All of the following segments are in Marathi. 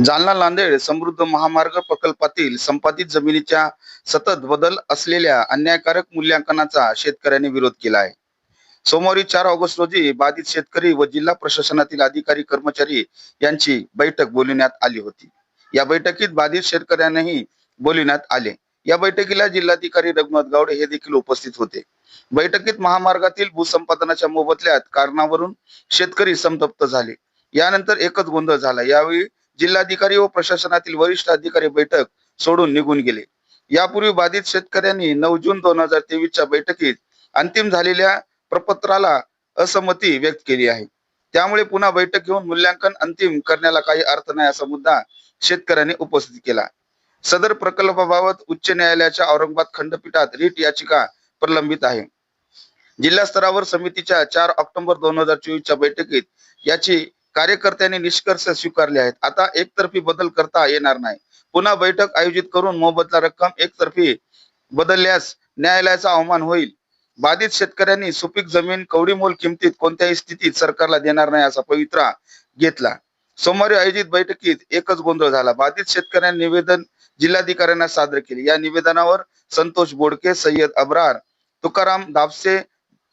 जालना नांदेड समृद्ध महामार्ग प्रकल्पातील संपादित जमिनीच्या सतत बदल असलेल्या अन्यायकारक मूल्यांकनाचा शेतकऱ्यांनी विरोध केला आहे सोमवारी चार ऑगस्ट रोजी बाधित शेतकरी व जिल्हा प्रशासनातील अधिकारी कर्मचारी यांची बैठक बोलविण्यात आली होती. या बैठकीत बाधित शेतकऱ्यांनाही बोलविण्यात आले. या बैठकीला जिल्हाधिकारी रघुनाथ गावडे हे देखील उपस्थित होते. बैठकीत महामार्गातील भूसंपादनाच्या मोबदल्यात कारणावरून शेतकरी संतप्त झाले. यानंतर एकच गोंधळ झाला. यावेळी जिल्हाधिकारी व प्रशासनातील वरिष्ठ अधिकारी बैठक सोडून निघून गेले. यापूर्वी बाधित शेतकऱ्यांनी नऊ जून दोन हजार तेवीसच्या बैठकीत अंतिम झालेल्या प्रपत्राला असमती व्यक्त केली आहे. त्यामुळे पुन्हा बैठक घेऊन मूल्यांकन अंतिम करण्याला काही अर्थ नाही असा मुद्दा शेतकऱ्यांनी उपस्थित केला. सदर प्रकल्पाबाबत उच्च न्यायालयाच्या औरंगाबाद खंडपीठात रीट याचिका प्रलंबित आहे. जिल्हा स्तरावर समितीच्या चार ऑक्टोबर दोन हजार चोवीसच्या बैठकीत याची कार्यकर्त्यांनी निष्कर्ष स्वीकारले आहेत. आता एकतर्फी बदल करता येणार नाही. पुन्हा बैठक आयोजित करून मोबदला रक्कम एकतर्फी बदलल्यास न्यायालयाचा अवमान होईल. बाधित शेतकऱ्यांनी सुपीक जमीन कवडीमोल किमतीत कोणत्याही स्थितीत सरकारला देणार नाही असा पवित्रा घेतला. सोमवारी आयोजित बैठकीत एकच गोंधळ झाला. बाधित शेतकऱ्यांनी निवेदन जिल्हाधिकाऱ्यांना सादर केले. या निवेदनावर संतोष बोडके सय्यद अब्रार तुकाराम दापसे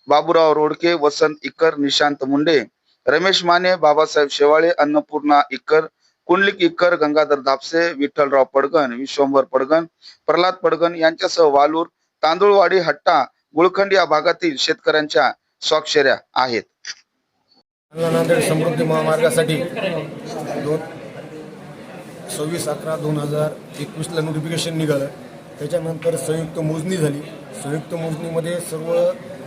बाबुराव रोडके वसंत इकर निशांत मुंडे रमेश माने बाबासाहेब शेवाळे अन्नपूर्णा इकर कुंडलिक इकर गंगाधर धापसे विठ्ठलराव पडगण विश्वंभर पडगण प्रल्हाद पडगण यांच्यासह वालूर तांदूळवाडी हट्टा गुळखंड या भागातील शेतकऱ्यांच्या स्वाक्षऱ्या आहेत. नांदेड समृद्धी महामार्गासाठी दोन सव्वीस अकरा दोन हजार एकवीसला नोटिफिकेशन निघालं. त्याच्यानंतर संयुक्त मोजणी झाली. संयुक्त मोजणीमध्ये सर्व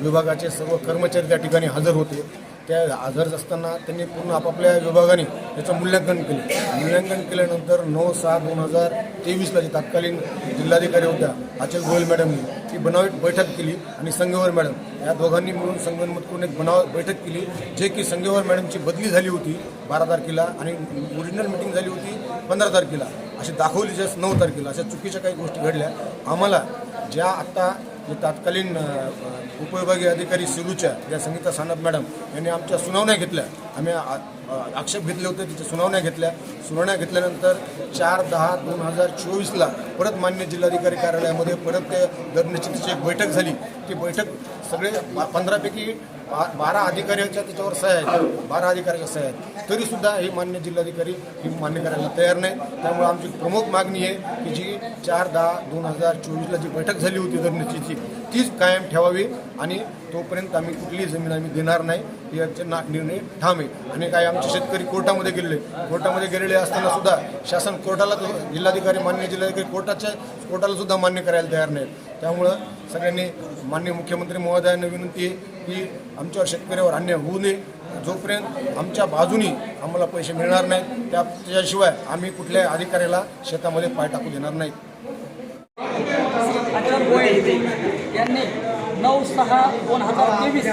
विभागाचे सर्व कर्मचारी त्या ठिकाणी हजर होते. त्या आजारच असताना त्यांनी पूर्ण आपापल्या विभागाने त्याचं मूल्यांकन केलं. मूल्यांकन केल्यानंतर नऊ सहा दोन हजार तेवीसला जे तत्कालीन जिल्हाधिकारी होत्या अचल गोयल मॅडमनी ती बनावट बैठक केली आणि संगेवर मॅडम या दोघांनी मिळून संगनमत करून एक बनावट बैठक केली जे की संगेवर मॅडमची बदली झाली होती बारा तारखेला आणि ओरिजिनल मिटिंग झाली होती पंधरा तारखेला. अशी दाखवली जस नऊ तारखेला अशा चुकीच्या काही गोष्टी घडल्या. आम्हाला ज्या आत्ता जे तत्कालीन उपविभागीय अधिकारी सिलूच्या ज्या संगीता सानप मॅडम यांनी आमच्या सुनावण्या घेतल्या. आम्ही आ- आक्षेप घेतले होते तिच्या सुनावण्या घेतल्या. सुनावण्या घेतल्यानंतर चार दहा दोन हजार चोवीसला परत मान्य जिल्हाधिकारी कार्यालयामध्ये परत ते दरनिश्चितीची एक बैठक झाली. ती बैठक सगळे पंधरापैकी बा- बारा अधिकाऱ्यांच्या त्याच्यावर सह्या आहेत. बारा अधिकाऱ्याच्या सह्या आहेत. तरीसुद्धा हे मान्य जिल्हाधिकारी ही मान्य करायला तयार नाही. त्यामुळे आमची प्रमुख मागणी आहे की जी चार दहा दोन हजार चोवीसला जी बैठक झाली होती दरनिश्चितची तीच कायम ठेवावी आणि तोपर्यंत आम्ही कुठलीही जमीन आम्ही देणार नाही याचे ना निर्णय ठाम आहे. आणि काही आमचे शेतकरी कोर्टामध्ये गेलेले कोर्टामध्ये गेलेले असताना सुद्धा शासन कोर्टाला जिल्हाधिकारी मान्य जिल्हाधिकारी कोर्टाच्या कोर्टाला सुद्धा मान्य करायला तयार नाहीत. त्यामुळं सगळ्यांनी मान्य मुख्यमंत्री महोदयांना विनंती आहे की आमच्यावर शेतकऱ्यावर अन्याय होऊ नये. जोपर्यंत आमच्या बाजूनी आम्हाला पैसे मिळणार नाहीत त्या त्याच्याशिवाय आम्ही कुठल्याही अधिकाऱ्याला शेतामध्ये पाय टाकू देणार नाही यांनी नऊ सहा दोन हजार तेवीस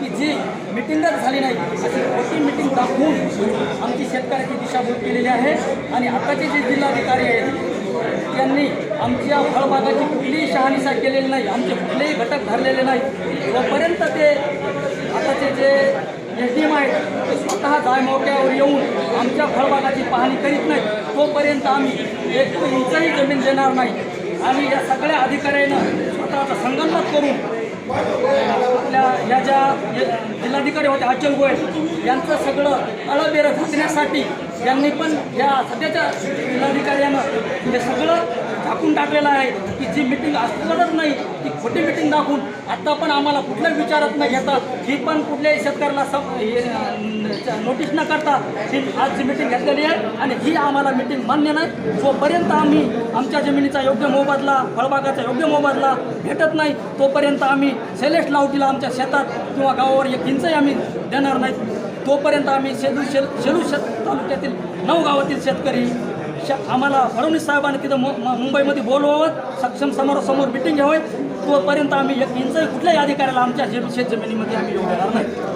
की जी मिटिंगच झाली नाही अशी मोठी मिटिंग दाखवून आमची शेतकऱ्याची दिशाभूल केलेली आहे. आणि आताचे जे जिल्हाधिकारी आहेत त्यांनी आमच्या फळबागाची कुठलीही शहानिशा केलेली नाही आमचे कुठलेही घटक धरलेले नाही. जोपर्यंत ते आताचे जे एस डी एम आहेत ते स्वतः जायमोक्यावर येऊन आमच्या फळबागाची पाहणी करीत नाही तोपर्यंत आम्ही एक इंचही जमीन देणार नाही. आणि या सगळ्या अधिकाऱ्यांना स्वतःचा संगणक करून आपल्या या ज्या जिल्हाधिकारी होत्या अचल गोयल यांचं सगळं अळबेरं घासण्यासाठी यांनी पण या सध्याच्या जिल्हाधिकाऱ्यानं हे सगळं झाकून टाकलेलं आहे की जी मिटिंग असणारच नाही खोटी मिटिंग दाखवून आत्ता पण आम्हाला कुठल्या विचारात न घेता ही पण कुठल्याही शेतकऱ्याला सब नोटीस न करता ही आज जी मिटिंग घेतलेली आहे आणि ही आम्हाला मिटिंग मान्य नाही. जोपर्यंत आम्ही आमच्या जमिनीचा योग्य मोबदला फळबागाचा योग्य मोबदला भेटत नाही तोपर्यंत आम्ही सेलेस्ट लावटीला आमच्या शेतात किंवा गावावर एक इंचही आम्ही देणार नाही. तोपर्यंत आम्ही शेलू शेल शेलू शेत तालुक्यातील नऊ गावातील शेतकरी श आम्हाला फडणवीस साहेबांनी तिथं मु मुंबईमध्ये बोलवावं सक्षम समोरासमोर मिटिंग घ्यावं. तोपर्यंत आम्ही एक इंचही कुठल्याही अधिकाऱ्याला आमच्या शेत जमिनीमध्ये आम्ही येऊ देणार नाही.